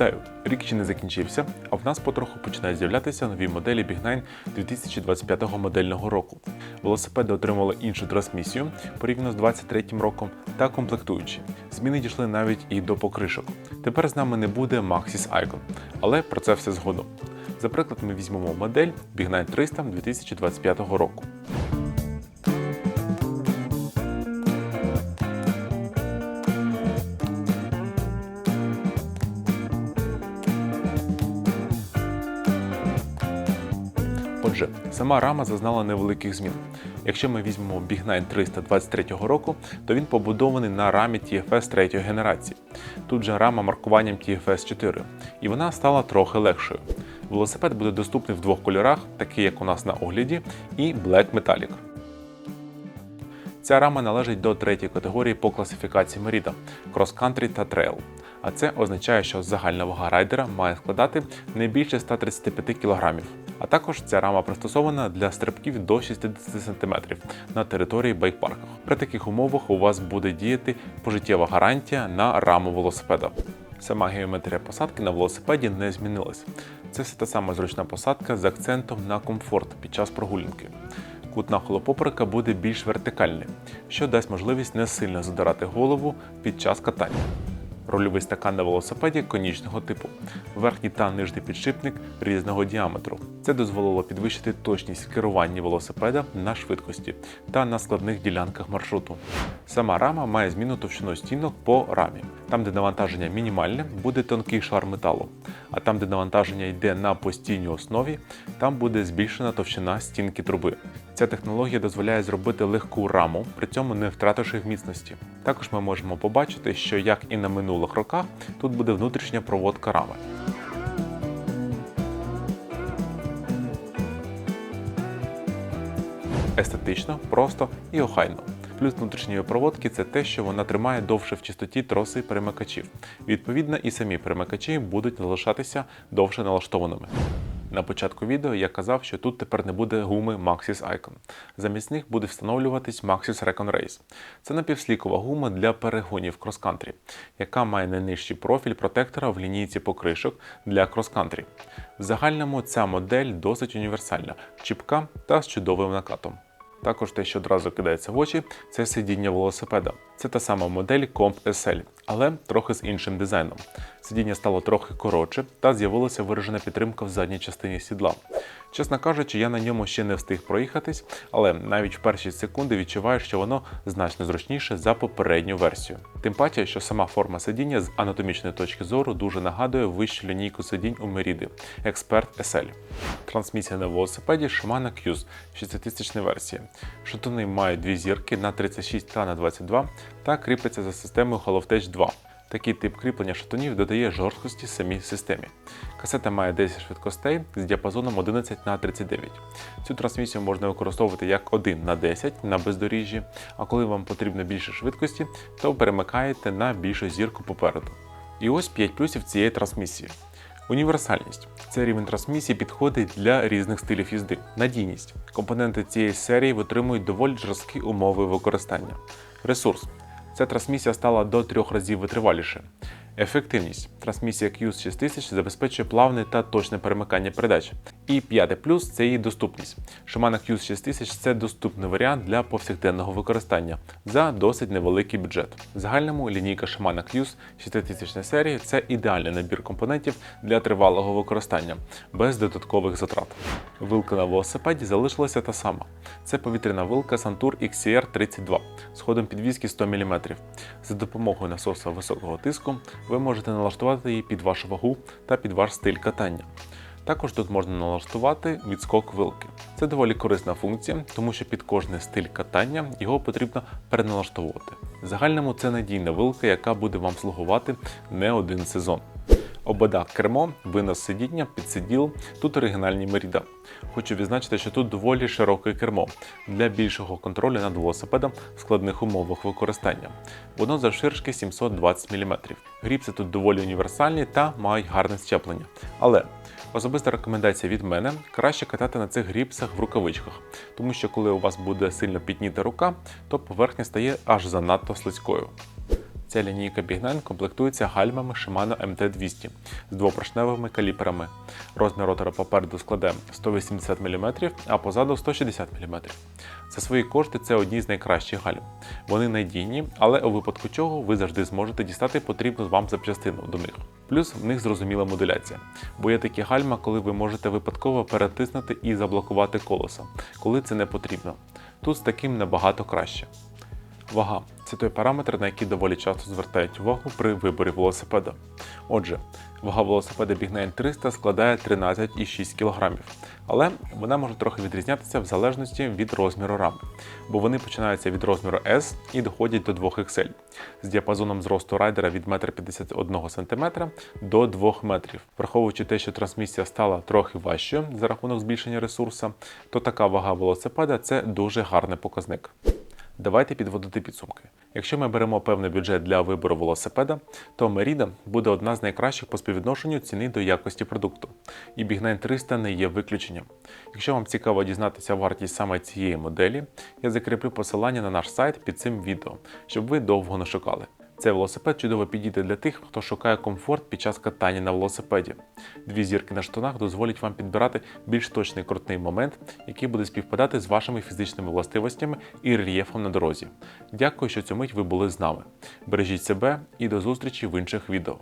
Вітаю! Рік ще не закінчився, а в нас потроху починають з'являтися нові моделі Big 9 2025 модельного року. Велосипеди отримали іншу трансмісію порівняно з 2023 роком та комплектуючі. Зміни дійшли навіть і до покришок. Тепер з нами не буде Maxis Icon, але про це все згодом. За приклад, ми візьмемо модель Big 9 300 2025 року. Отже, сама рама зазнала невеликих змін. Якщо ми візьмемо Big 9 323 року, то він побудований на рамі TFS 3 генерації. Тут же рама маркуванням TFS 4, і вона стала трохи легшою. Велосипед буде доступний в двох кольорах, такий як у нас на огляді, і Black Metallic. Ця рама належить до третьої категорії по класифікації Merida – Country та Trail. А це означає, що загальна вага райдера має складати не більше 135 кг. А також ця рама пристосована для стрибків до 60 см на території байкпарках. При таких умовах у вас буде діяти пожиттєва гарантія на раму велосипеда. Сама геометрія посадки на велосипеді не змінилась. Це все та сама зручна посадка з акцентом на комфорт під час прогулянки. Кут нахилу поперека буде більш вертикальний, що дасть можливість не сильно задирати голову під час катання. Рульовий стакан на велосипеді конічного типу, верхній та нижній підшипник різного діаметру. Це дозволило підвищити точність керування велосипеда на швидкості та на складних ділянках маршруту. Сама рама має зміну товщину стінок по рамі. Там, де навантаження мінімальне, буде тонкий шар металу, а там, де навантаження йде на постійній основі, там буде збільшена товщина стінки труби. Ця технологія дозволяє зробити легку раму, при цьому не втративши в міцності. Також ми можемо побачити, що як і на минулих роках, тут буде внутрішня проводка рами. Естетично, просто і охайно. Плюс внутрішньої проводки це те, що вона тримає довше в чистоті троси перемикачів. Відповідно, і самі перемикачі будуть залишатися довше налаштованими. На початку відео я казав, що тут тепер не буде гуми Maxis Icon. Замість них буде встановлюватись Maxis Recon Race. Це напівслікова гума для перегонів крос-кантрі, яка має найнижчий профіль протектора в лінійці покришок для крос-кантрі. В загальному ця модель досить універсальна, чіпка та з чудовим накатом. Також те, що одразу кидається в очі, це сидіння велосипеда. Це та сама модель Comp SL, але трохи з іншим дизайном. Сидіння стало трохи коротше та з'явилася виражена підтримка в задній частині сідла. Чесно кажучи, я на ньому ще не встиг проїхатись, але навіть в перші секунди відчуваю, що воно значно зручніше за попередню версію. Тим паче, що сама форма сидіння з анатомічної точки зору дуже нагадує вищу лінійку сидінь у Meridi Expert SL. Трансмісія на велосипеді Shimano Qs 6000 версії. Шатуни мають дві зірки на 36 та на 22 та кріпляться за системою HoloTech 2. Такий тип кріплення шатунів додає жорсткості самій системі. Касета має 10 швидкостей з діапазоном 11 на 39. Цю трансмісію можна використовувати як 1 на 10 на бездоріжжі, а коли вам потрібно більше швидкості, то перемикаєте на більшу зірку попереду. І ось 5 плюсів цієї трансмісії. Універсальність. Цей рівень трансмісії підходить для різних стилів їзди. Надійність. Компоненти цієї серії витримують доволі жорсткі умови використання. Ресурс. Ця трансмісія стала до трьох разів витриваліше. Ефективність. Трансмісія Qs 6000 забезпечує плавне та точне перемикання передач. І п'яте плюс це її доступність. Shimano Qs 6000 це доступний варіант для повсякденного використання за досить невеликий бюджет. В загальному лінійка Shimano Qs 6000 серії це ідеальний набір компонентів для тривалого використання, без додаткових затрат. Вилка на велосипеді залишилася та сама. Це повітряна вилка Santur XCR 32 з ходом підвізки 100 мм. За допомогою насоса високого тиску ви можете налаштувати її під вашу вагу та під ваш стиль катання. Також тут можна налаштувати відскок вилки. Це доволі корисна функція, тому що під кожний стиль катання його потрібно переналаштовувати. В загальному це надійна вилка, яка буде вам слугувати не один сезон. Обода кермо, винос сидіння, підсиділ, тут оригінальні Merida. Хочу відзначити, що тут доволі широке кермо для більшого контролю над велосипедом в складних умовах використання. Воно завширшки 720 мм. Гріпси тут доволі універсальні та мають гарне щеплення. Але Особиста рекомендація від мене краще катати на цих гріпсах в рукавичках, тому що коли у вас буде сильно підніта рука, то поверхня стає аж занадто слизькою. Ця лінійка Big комплектується гальмами Shimano MT200 з двопоршневими каліперами. Розмір ротора попереду складе 180 мм, а позаду 160 мм. За свої кошти це одні з найкращих гальм. Вони надійні, але у випадку чого ви завжди зможете дістати потрібну вам запчастину до них. Плюс в них зрозуміла модуляція, бо є такі гальма, коли ви можете випадково перетиснути і заблокувати колесо, коли це не потрібно. Тут з таким набагато краще. Вага це той параметр, на який доволі часто звертають увагу при виборі велосипеда. Отже, вага велосипеда Big 300 складає 13,6 кг, але вона може трохи відрізнятися в залежності від розміру рами, бо вони починаються від розміру S і доходять до 2XL з діапазоном зросту райдера від 1,51 см до 2 метрів. Враховуючи те, що трансмісія стала трохи важчою за рахунок збільшення ресурсу, то така вага велосипеда це дуже гарний показник. Давайте підводити підсумки. Якщо ми беремо певний бюджет для вибору велосипеда, то Merida буде одна з найкращих по співвідношенню ціни до якості продукту. І Bigline 300 не є виключенням. Якщо вам цікаво дізнатися вартість саме цієї моделі, я закріплю посилання на наш сайт під цим відео, щоб ви довго не шукали. Цей велосипед чудово підійде для тих, хто шукає комфорт під час катання на велосипеді. Дві зірки на штанах дозволять вам підбирати більш точний крутний момент, який буде співпадати з вашими фізичними властивостями і рельєфом на дорозі. Дякую, що цю мить ви були з нами. Бережіть себе і до зустрічі в інших відео.